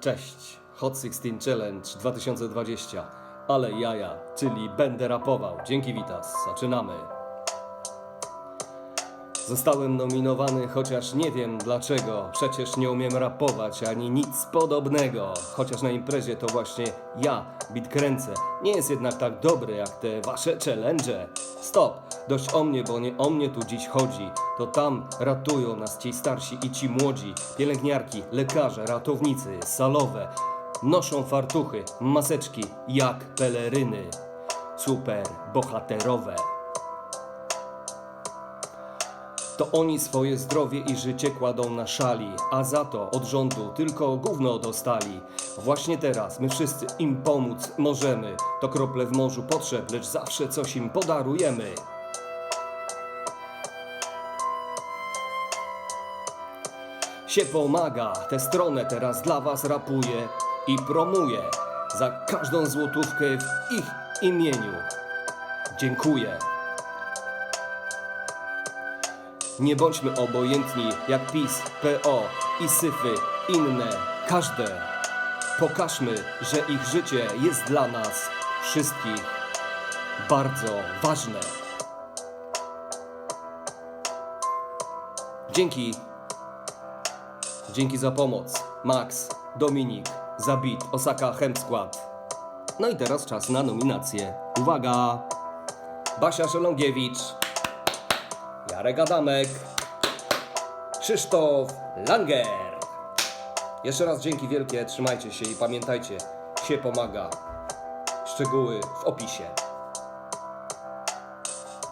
Cześć, Hot 16 Challenge 2020. Ale jaja, czyli będę rapował. Dzięki Witas, zaczynamy. Zostałem nominowany, chociaż nie wiem dlaczego. Przecież nie umiem rapować ani nic podobnego. Chociaż na imprezie to właśnie ja bit kręcę. Nie jest jednak tak dobry jak te wasze challenge. Stop, dość o mnie, bo nie o mnie tu dziś chodzi. To tam ratują nas ci starsi i ci młodzi. Pielęgniarki, lekarze, ratownicy, salowe. Noszą fartuchy, maseczki jak peleryny. Super bohaterowe. To oni swoje zdrowie i życie kładą na szali, a za to od rządu tylko gówno dostali. Właśnie teraz my wszyscy im pomóc możemy. To krople w morzu potrzeb, lecz zawsze coś im podarujemy. Się pomaga, tę stronę teraz dla was rapuję i promuję. Za każdą złotówkę w ich imieniu. Dziękuję. Nie bądźmy obojętni jak PiS, PO i syfy, inne, każde. Pokażmy, że ich życie jest dla nas wszystkich bardzo ważne. Dzięki. Dzięki za pomoc. Max, Dominik, Zabit, Osaka, Hemp Skład. No i teraz czas na nominację. Uwaga! Basia Żelągiewicz. Jarek Adamek, Krzysztof Langer. Jeszcze raz dzięki wielkie, trzymajcie się i pamiętajcie, się pomaga. Szczegóły w opisie.